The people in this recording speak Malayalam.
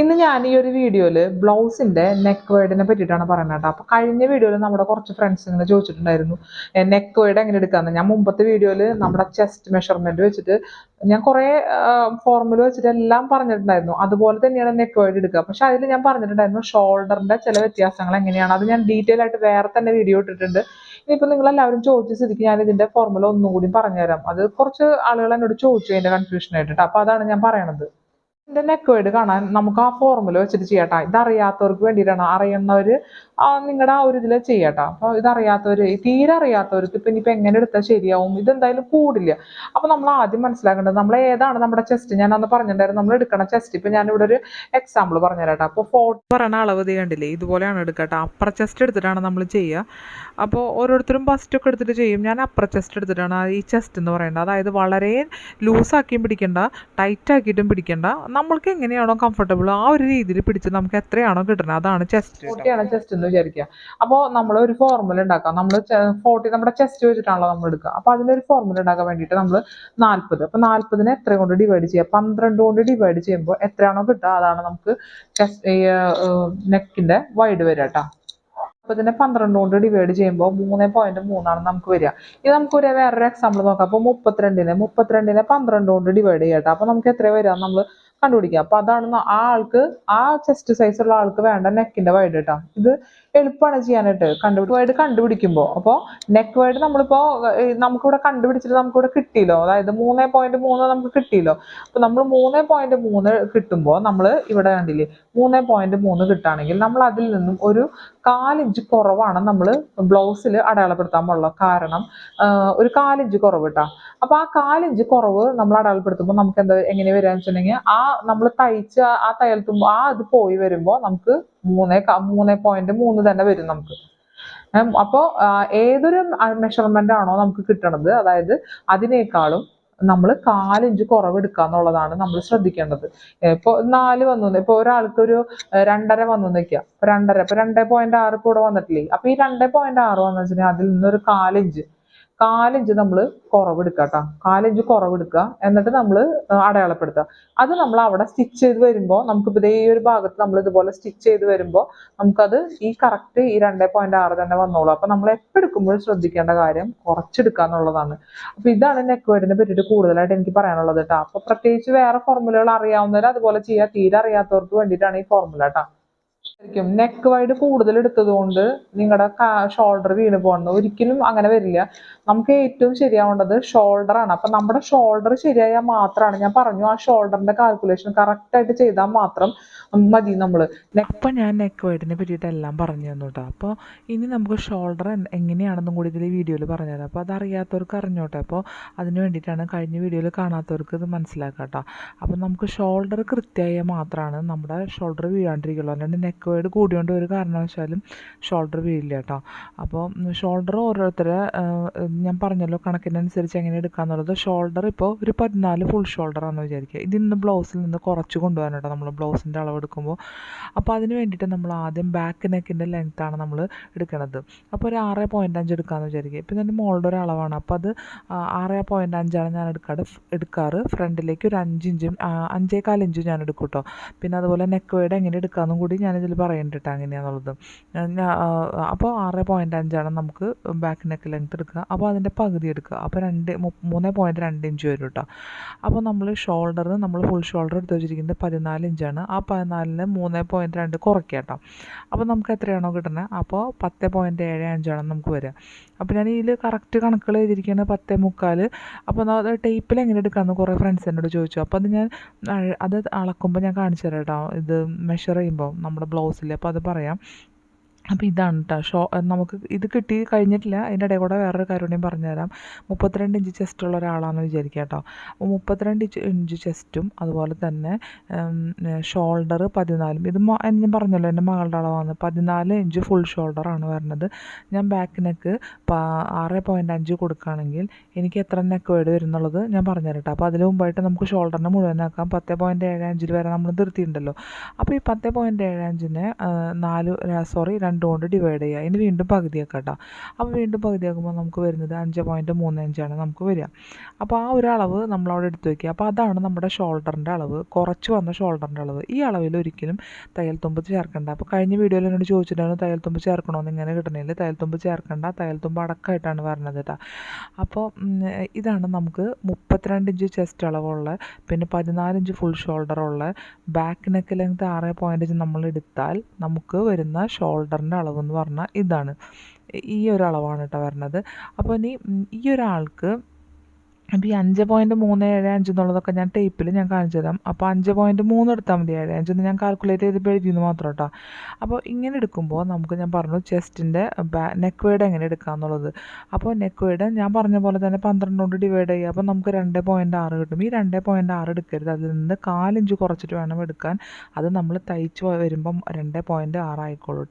ഇന്ന് ഞാൻ ഈ ഒരു വീഡിയോയിൽ ബ്ലൗസിന്റെ നെക്ക് വേർഡിനെ പറ്റിയിട്ടാണ് പറയുന്നത് കേട്ടോ. അപ്പോൾ കഴിഞ്ഞ വീഡിയോയിൽ നമ്മുടെ കുറച്ച് ഫ്രണ്ട്സ് ഇങ്ങനെ ചോദിച്ചിട്ടുണ്ടായിരുന്നു നെക്ക് വേർഡ് എങ്ങനെ എടുക്കാന്ന്? ഞാൻ മുമ്പത്തെ വീഡിയോയിൽ നമ്മുടെ ചെസ്റ്റ് മെഷർമെന്റ് വെച്ചിട്ട് ഞാൻ കുറേ ഫോർമുല വെച്ചിട്ട് എല്ലാം പറഞ്ഞിട്ടുണ്ടായിരുന്നു. അതുപോലെ തന്നെയാണ് നെക്ക് വേർഡ് എടുക്കുക. പക്ഷെ അതിൽ ഞാൻ പറഞ്ഞിട്ടുണ്ടായിരുന്നു ഷോൾഡറിന്റെ ചില വ്യത്യാസങ്ങൾ എങ്ങനെയാണ്. അത് ഞാൻ ഡീറ്റെയിൽ ആയിട്ട് വേറെ തന്നെ വീഡിയോ ഇട്ടിട്ടുണ്ട്. ഇനിയിപ്പോൾ നിങ്ങൾ എല്ലാവരും ചോദിച്ച സ്ഥിതിക്ക് ഞാൻ ഇതിന്റെ ഫോർമുല ഒന്നുകൂടി പറഞ്ഞുതരാം. അത് കുറച്ച് ആളുകൾ എന്നോട് ചോദിച്ചു അതിന്റെ കൺഫ്യൂഷൻ ആയിട്ട് അപ്പോൾ അതാണ് ഞാൻ പറയണത്. ഇതിന്റെ നെക്ക് വേർഡ് കാണാൻ നമുക്ക് ആ ഫോർമുല വെച്ചിട്ട് ചെയ്യാട്ടാ. ഇതറിയാത്തവർക്ക് വേണ്ടിയിട്ടാണ് അറിയുന്നവർ നിങ്ങളുടെ ആ ഒരു ഇതിൽ ചെയ്യാട്ടാ. അപ്പോൾ ഇത് അറിയാത്തവർ തീരെ അറിയാത്തവർക്ക് ഇപ്പം ഇനിയിപ്പോൾ എങ്ങനെ എടുത്താൽ ശരിയാവും? ഇതെന്തായാലും കൂടില്ല. അപ്പോൾ നമ്മൾ ആദ്യം മനസ്സിലാക്കേണ്ടത് നമ്മൾ ഏതാണ് നമ്മുടെ ചെസ്റ്റ് ഞാൻ അന്ന് പറഞ്ഞിട്ടുണ്ടായിരുന്നു നമ്മൾ എടുക്കണ ചെസ്റ്റ് ഇപ്പം ഞാനിവിടെ ഒരു എക്സാമ്പിൾ പറഞ്ഞുതരാം അപ്പോൾ ഫോട്ടോ പറയുന്ന അളവ് ഇത് കണ്ടില്ലേ? ഇതുപോലെയാണ് എടുക്കട്ടെ. അപ്പർ ചെസ്റ്റ് എടുത്തിട്ടാണ് നമ്മൾ ചെയ്യുക. അപ്പോൾ ഓരോരുത്തരും ബസ്റ്റ് ഒക്കെ എടുത്തിട്ട് ചെയ്യും. ഞാൻ അപ്പർ ചെസ്റ്റ് എടുത്തിട്ടാണ് ഈ ചെസ്റ്റ് എന്ന് പറയുന്നത്. അതായത് വളരെ ലൂസാക്കിയും പിടിക്കണ്ട ടൈറ്റ് ആക്കിയിട്ടും പിടിക്കണ്ട. നമ്മൾക്ക് എങ്ങനെയാണോ കംഫർട്ടബിൾ ആ ഒരു രീതിയിൽ പിടിച്ച് നമുക്ക് എത്രയാണോ കിട്ടുന്നത് അതാണ് ചെസ്റ്റ് ഫോർട്ടിയാണ് ചെസ്റ്റ് എന്ന് വിചാരിക്കുക അപ്പോൾ നമ്മൾ ഒരു ഫോർമുല ഉണ്ടാക്കാം. നമ്മൾ ഫോർട്ടി നമ്മുടെ ചെസ്റ്റ് വെച്ചിട്ടാണല്ലോ നമ്മൾ എടുക്കുക. അപ്പോൾ അതിനൊരു ഫോർമുല ഉണ്ടാക്കാൻ വേണ്ടിയിട്ട് നമ്മൾ നാൽപ്പത് അപ്പോൾ നാൽപ്പതിനെ എത്ര കൊണ്ട് ഡിവൈഡ് ചെയ്യുക. പന്ത്രണ്ട് കൊണ്ട് ഡിവൈഡ് ചെയ്യുമ്പോൾ എത്രയാണോ കിട്ടുക? അതാണ് നമുക്ക് ചെസ്റ്റ് നെക്കിന്റെ വൈഡ് വരിക കേട്ടോ അപ്പോൾ ഇതിനെ പന്ത്രണ്ട് കൊണ്ട് ഡിവൈഡ് ചെയ്യുമ്പോൾ മൂന്ന് പോയിന്റ് മൂന്നാണ് നമുക്ക് വരിക. ഇത് നമുക്ക് ഒരു വേറൊരു എക്സാമ്പിൾ നോക്കാം. അപ്പോൾ മുപ്പത്തിരണ്ടിനെ മുപ്പത്തിരണ്ടിനെ പന്ത്രണ്ട് കൊണ്ട് ഡിവൈഡ് ചെയ്യട്ടോ അപ്പൊ അപ്പോൾ നമുക്ക് എത്ര വരിക? നമ്മൾ കണ്ടുപിടിക്കുക. അപ്പൊ അതാണ് ആ ആൾക്ക് ആ ചെസ്റ്റ് സൈസ് ഉള്ള ആൾക്ക് വേണ്ട നെക്കിന്റെ വൈഡ് കേട്ടോ ഇത് എളുപ്പമാണ് ചെയ്യാനായിട്ട് കണ്ടുപിടി വൈഡ് കണ്ടുപിടിക്കുമ്പോൾ അപ്പോൾ നെക്ക് വൈഡ് നമ്മളിപ്പോൾ നമുക്കിവിടെ കണ്ടുപിടിച്ചിട്ട് നമുക്കിവിടെ കിട്ടിയല്ലോ. അതായത് മൂന്ന് പോയിന്റ് മൂന്ന് നമുക്ക് കിട്ടിയല്ലോ. അപ്പോൾ നമ്മൾ മൂന്ന് പോയിന്റ് മൂന്ന് കിട്ടുമ്പോൾ നമ്മൾ ഇവിടെ കണ്ടില്ലേ മൂന്ന് പോയിന്റ് മൂന്ന് കിട്ടുകയാണെങ്കിൽ നമ്മൾ അതിൽ നിന്നും ഒരു കാലിഞ്ച് കുറവാണ് നമ്മൾ ബ്ലൗസിൽ അടയാളപ്പെടുത്താൻ പാടുള്ളൂ കാരണം ഒരു കാലിഞ്ച് കുറവ് കേട്ടോ അപ്പോൾ ആ കാലിഞ്ച് കുറവ് നമ്മൾ അടയാളപ്പെടുത്തുമ്പോൾ നമുക്ക് എന്താ എങ്ങനെ വരാന്ന് വെച്ചിട്ടുണ്ടെങ്കിൽ ആ നമ്മൾ തയ്ച്ച ആ തയ്യൽ തുമ്പ് ആ അത് പോയി വരുമ്പോൾ നമുക്ക് മൂന്നേ മൂന്ന് പോയിന്റ് മൂന്ന് തന്നെ വരും നമുക്ക്. അപ്പോൾ ഏതൊരു മെഷർമെന്റ് ആണോ നമുക്ക് കിട്ടണത് അതായത് അതിനേക്കാളും നമ്മൾ കാലിഞ്ച് കുറവ് എടുക്കുക എന്നുള്ളതാണ് നമ്മൾ ശ്രദ്ധിക്കേണ്ടത്. ഇപ്പോൾ നാല് വന്നു ഇപ്പോൾ ഒരാൾക്ക് ഒരു രണ്ടര വന്നു നിൽക്കുക രണ്ടര ഇപ്പൊ രണ്ടേ പോയിന്റ് ആറ് കൂടെ വന്നിട്ടില്ലേ? അപ്പൊ ഈ രണ്ടേ പോയിന്റ് ആറ് വന്നു വെച്ചിട്ടുണ്ടെങ്കിൽ അതിൽ നിന്നൊരു കാലിഞ്ച് കാലിഞ്ച് നമ്മൾ കുറവെടുക്കുക കേട്ടോ കാലിഞ്ച് കുറവെടുക്കുക എന്നിട്ട് നമ്മൾ അടയാളപ്പെടുത്തുക അത് നമ്മൾ അവിടെ സ്റ്റിച്ച് ചെയ്ത് വരുമ്പോൾ നമുക്കിപ്പോൾ ഇതേ ഒരു ഭാഗത്ത് നമ്മൾ ഇതുപോലെ സ്റ്റിച്ച് ചെയ്ത് വരുമ്പോൾ നമുക്കത് ഈ കറക്റ്റ് ഈ രണ്ടേ പോയിന്റ് ആറ് തന്നെ വന്നോളൂ. അപ്പൊ നമ്മൾ എപ്പോൾ എടുക്കുമ്പോഴും ശ്രദ്ധിക്കേണ്ട കാര്യം കുറച്ചെടുക്കുക എന്നുള്ളതാണ്. അപ്പൊ ഇതാണ് നെക്ക് വേർഡിനെ പറ്റിയിട്ട് കൂടുതലായിട്ട് എനിക്ക് പറയാനുള്ളത് കേട്ടോ അപ്പൊ പ്രത്യേകിച്ച് വേറെ ഫോർമുലകൾ അറിയാവുന്നവർ അതുപോലെ ചെയ്യുക തീരെ അറിയാത്തവർക്ക് വേണ്ടിയിട്ടാണ് ഈ ഫോർമുല കേട്ടോ ശരിക്കും നെക്ക് വൈഡ് കൂടുതൽ എടുത്തത് കൊണ്ട് നിങ്ങളുടെ ഷോൾഡർ വീണ് പോകുന്നത് ഒരിക്കലും അങ്ങനെ വരില്ല. നമുക്ക് ഏറ്റവും ശരിയാവേണ്ടത് ഷോൾഡറാണ് അപ്പൊ നമ്മുടെ ഷോൾഡർ ശരിയായാൽ മാത്രമാണ് ഞാൻ പറഞ്ഞു ആ ഷോൾഡറിന്റെ കാൽക്കുലേഷൻ കറക്റ്റായിട്ട് ചെയ്താൽ മാത്രം മതി നമ്മൾ. അപ്പോൾ ഞാൻ നെക്ക് വൈഡിനെ പറ്റിയിട്ട് എല്ലാം പറഞ്ഞു തന്നു കേട്ടോ അപ്പോൾ ഇനി നമുക്ക് ഷോൾഡർ എങ്ങനെയാണെന്നും കൂടി ഇതിൽ വീഡിയോയിൽ പറഞ്ഞുതരാം അപ്പോൾ അത് അറിയാത്തവർക്ക് അറിഞ്ഞോട്ടെ അപ്പോൾ അതിന് വേണ്ടിയിട്ടാണ് കഴിഞ്ഞ വീഡിയോയിൽ കാണാത്തവർക്ക് ഇത് മനസ്സിലാക്കാം കേട്ടോ അപ്പോൾ നമുക്ക് ഷോൾഡർ കൃത്യമായാൽ മാത്രമാണ് നമ്മുടെ ഷോൾഡർ വീഴാണ്ടിരിക്കുള്ളൂ. അല്ലാണ്ട് നെക്ക് വേർഡ് കൂടിയോണ്ട് ഒരു കാരണവശാലും ഷോൾഡർ വീഴില്ല കേട്ടോ അപ്പോൾ ഷോൾഡർ ഓരോരുത്തരെ ആ, ഞാൻ പറഞ്ഞല്ലോ കണക്കിനനുസരിച്ച് എങ്ങനെ എടുക്കാന്നുള്ളത്. ഷോൾഡർ ഇപ്പോൾ ഒരു പതിനാല് ഫുൾ ഷോൾഡർ ആണെന്ന് വിചാരിക്കുക. നിന്ന് ബ്ലൗസിൽ നിന്ന് കുറച്ച് കൊണ്ടുപോകാൻ കേട്ടോ നമ്മൾ ബ്ലൗസിന്റെ അളവ് എടുക്കുമ്പോൾ അപ്പോൾ അതിന് വേണ്ടിയിട്ട് നമ്മൾ ആദ്യം ബാക്ക് നെക്കിന്റെ ലെങ്ത്താണ് നമ്മൾ എടുക്കുന്നത് അപ്പോൾ ഒരു ആറ് പോയിന്റ് അഞ്ച് എടുക്കാമെന്ന് വിചാരിക്കുക. ഇപ്പം ഇതിന്റെ മോളുടെ ഒരു അളവാണ്. അപ്പോൾ അത് ആറ് പോയിന്റ് അഞ്ചാണ് ഞാൻ എടുക്കാറ് എടുക്കാറ്. ഫ്രണ്ടിലേക്ക് ഒരു അഞ്ച് ഇഞ്ചും അഞ്ചേകാൽ ഞാൻ എടുക്കും കേട്ടോ പിന്നെ അതുപോലെ നെക്ക് വേഡ് എങ്ങനെ എടുക്കാമെന്നും കൂടി ഞാനിതിൽ പറയുന്നുണ്ട് കേട്ടോ അങ്ങനെയാണെന്നുള്ളത് അപ്പോൾ ആറ് പോയിന്റ് അഞ്ചാണ് നമുക്ക് ബാക്ക് നെക്ക് ലെങ്ത് എടുക്കുക. അപ്പോൾ അതിന്റെ പകുതി എടുക്കുക. അപ്പോൾ രണ്ട് മൂന്ന് പോയിന്റ് രണ്ട് ഇഞ്ച് വരും കേട്ടോ അപ്പോൾ നമ്മൾ ഷോൾഡർ നമ്മൾ ഫുൾ ഷോൾഡർ എടുത്ത് വെച്ചിരിക്കുന്നത് പതിനാല് ഇഞ്ചാണ് ആ പതിനാലിന് മൂന്ന് പോയിന്റ് രണ്ട് കുറയ്ക്കുക കേട്ടോ അപ്പോൾ നമുക്ക് എത്രയാണോ കിട്ടുന്നത് അപ്പോൾ പത്ത് പോയിന്റ് ഏഴ് അഞ്ചാണ് നമുക്ക് വരിക. അപ്പോൾ ഞാൻ ഇതിൽ കറക്റ്റ് കണക്കുകൾ എഴുതിയിരിക്കുകയാണ് പത്തേ മുക്കാൽ അപ്പോൾ ടേപ്പിൽ എങ്ങനെ എടുക്കാമെന്ന് കുറേ ഫ്രണ്ട്സ് എന്നോട് ചോദിച്ചു. അപ്പോൾ അത് ഞാൻ അത് അളക്കുമ്പോൾ ഞാൻ കാണിച്ചു തരാം കേട്ടോ ഇത് മെഷർ ചെയ്യുമ്പോൾ നമ്മുടെ ബ്ലൗസിൽ അപ്പോൾ അത് പറയാം. അപ്പോൾ ഇതാണ് കേട്ടോ ഷോ നമുക്ക് ഇത് കിട്ടി കഴിഞ്ഞിട്ടില്ല. അതിന്റെ ഇടയിൽ കൂടെ വേറൊരു കാര്യം കൂടി പറഞ്ഞുതരാം. മുപ്പത്തിരണ്ട് ഇഞ്ച് ചെസ്റ്റ് ഉള്ള ഒരാളാണെന്ന് വിചാരിക്കുക കേട്ടോ അപ്പോൾ മുപ്പത്തിരണ്ട് ഇഞ്ച് ഇഞ്ച് ചെസ്റ്റും അതുപോലെ തന്നെ ഷോൾഡർ പതിനാലും. ഇത് ഞാൻ പറഞ്ഞല്ലോ എന്റെ മകളുടെ അളവാണ്. പതിനാല് ഇഞ്ച് ഫുൾ ഷോൾഡറാണ് വരുന്നത് ഞാൻ ബാക്ക് നെക്ക് ആറ് പോയിന്റ് അഞ്ച് കൊടുക്കുകയാണെങ്കിൽ എനിക്ക് എത്ര നെക്ക് വേർഡ് വരുന്നുള്ളത് ഞാൻ പറഞ്ഞുതരാം കേട്ടോ അപ്പോൾ അതിന് മുമ്പായിട്ട് നമുക്ക് ഷോൾഡറിനെ മുഴുവനാക്കാം പത്ത് പോയിന്റ് ഏഴ് അഞ്ചിൽ വരെ നമ്മൾ നിർത്തിയിട്ടുണ്ടല്ലോ. അപ്പോൾ ഈ പത്ത് പോയിന്റ് ഏഴ് അഞ്ചിനെ നാല് സോറി രണ്ട് കൊണ്ട് ഡിവൈഡ് ചെയ്യുക. ഇനി വീണ്ടും പകുതിയാക്കാം കേട്ടോ. അപ്പോൾ വീണ്ടും പകുതിയാക്കുമ്പോൾ നമുക്ക് വരുന്നത് അഞ്ച് പോയിന്റ് മൂന്ന് അഞ്ചാണ് നമുക്ക് വരിക. അപ്പോൾ ആ ഒരു അളവ് നമ്മളവിടെ എടുത്ത് വയ്ക്കുക അപ്പോൾ അതാണ് നമ്മുടെ ഷോൾഡറിന്റെ അളവ്. കുറച്ച് വന്ന ഷോൾഡറിന്റെ അളവ്. ഈ അളവിൽ ഒരിക്കലും തയ്യൽ തുമ്പ് ചേർക്കണ്ട. അപ്പോൾ കഴിഞ്ഞ വീഡിയോയിൽ എന്നോട് ചോദിച്ചിട്ടുണ്ടായിരുന്നു തയ്യൽ തുമ്പ് ചേർക്കണമെന്ന് ഇങ്ങനെ കിട്ടണില്ല തയ്യൽ തുമ്പ് ചേർക്കണ്ട. തയ്യൽ തുമ്പ് അടക്കമായിട്ടാണ് പറഞ്ഞത് കേട്ടോ അപ്പോൾ ഇതാണ് നമുക്ക് മുപ്പത്തിരണ്ട് ഇഞ്ച് ചെസ്റ്റ് അളവുള്ള പിന്നെ പതിനാല് ഇഞ്ച് ഫുൾ ഉള്ള ബാക്ക് നെക്ക് ലെങ്ത് ആറ് പോയിന്റ് നമ്മൾ എടുത്താൽ നമുക്ക് വരുന്ന ഷോൾഡറിന്റെ അളവ് എന്ന് പറഞ്ഞാൽ ഇതാണ്. ഈ ഒരു അളവാണ് കേട്ടോ വരുന്നത് അപ്പോൾ ഇനി ഈ ഒരാൾക്ക് അപ്പോൾ ഈ അഞ്ച് പോയിന്റ് മൂന്ന് ഏഴ് അഞ്ച് എന്നുള്ളതൊക്കെ ഞാൻ ടേപ്പിൽ ഞാൻ കാണിച്ചു തരാം. അപ്പോൾ അഞ്ച് പോയിന്റ് മൂന്ന് എടുത്താൽ മതി ഏഴ് അഞ്ചെന്ന് ഞാൻ കാൽക്കുലേറ്റ് ചെയ്ത് എഴുതിയെന്ന് മാത്രം കേട്ടോ അപ്പോൾ ഇങ്ങനെ എടുക്കുമ്പോൾ നമുക്ക് ഞാൻ പറഞ്ഞു ചെസ്റ്റിന്റെ നെക്ക് വേഡ് എങ്ങനെ എടുക്കുക എന്നുള്ളത്. അപ്പോൾ നെക്ക് വേഡ് ഞാൻ പറഞ്ഞ പോലെ തന്നെ പന്ത്രണ്ട് കൊണ്ട് ഡിവൈഡ് ചെയ്യുക അപ്പോൾ നമുക്ക് രണ്ട് പോയിന്റ് ആറ് കിട്ടും. ഈ രണ്ട് പോയിന്റ് ആറ് എടുക്കരുത്. അതിൽ നിന്ന് കാലിഞ്ച് കുറച്ചിട്ട് വേണം എടുക്കാൻ. അത് നമ്മൾ തയ്ച്ച് വരുമ്പം രണ്ട് പോയിന്റ് ആറ് ആയിക്കോളൂ കേട്ടോ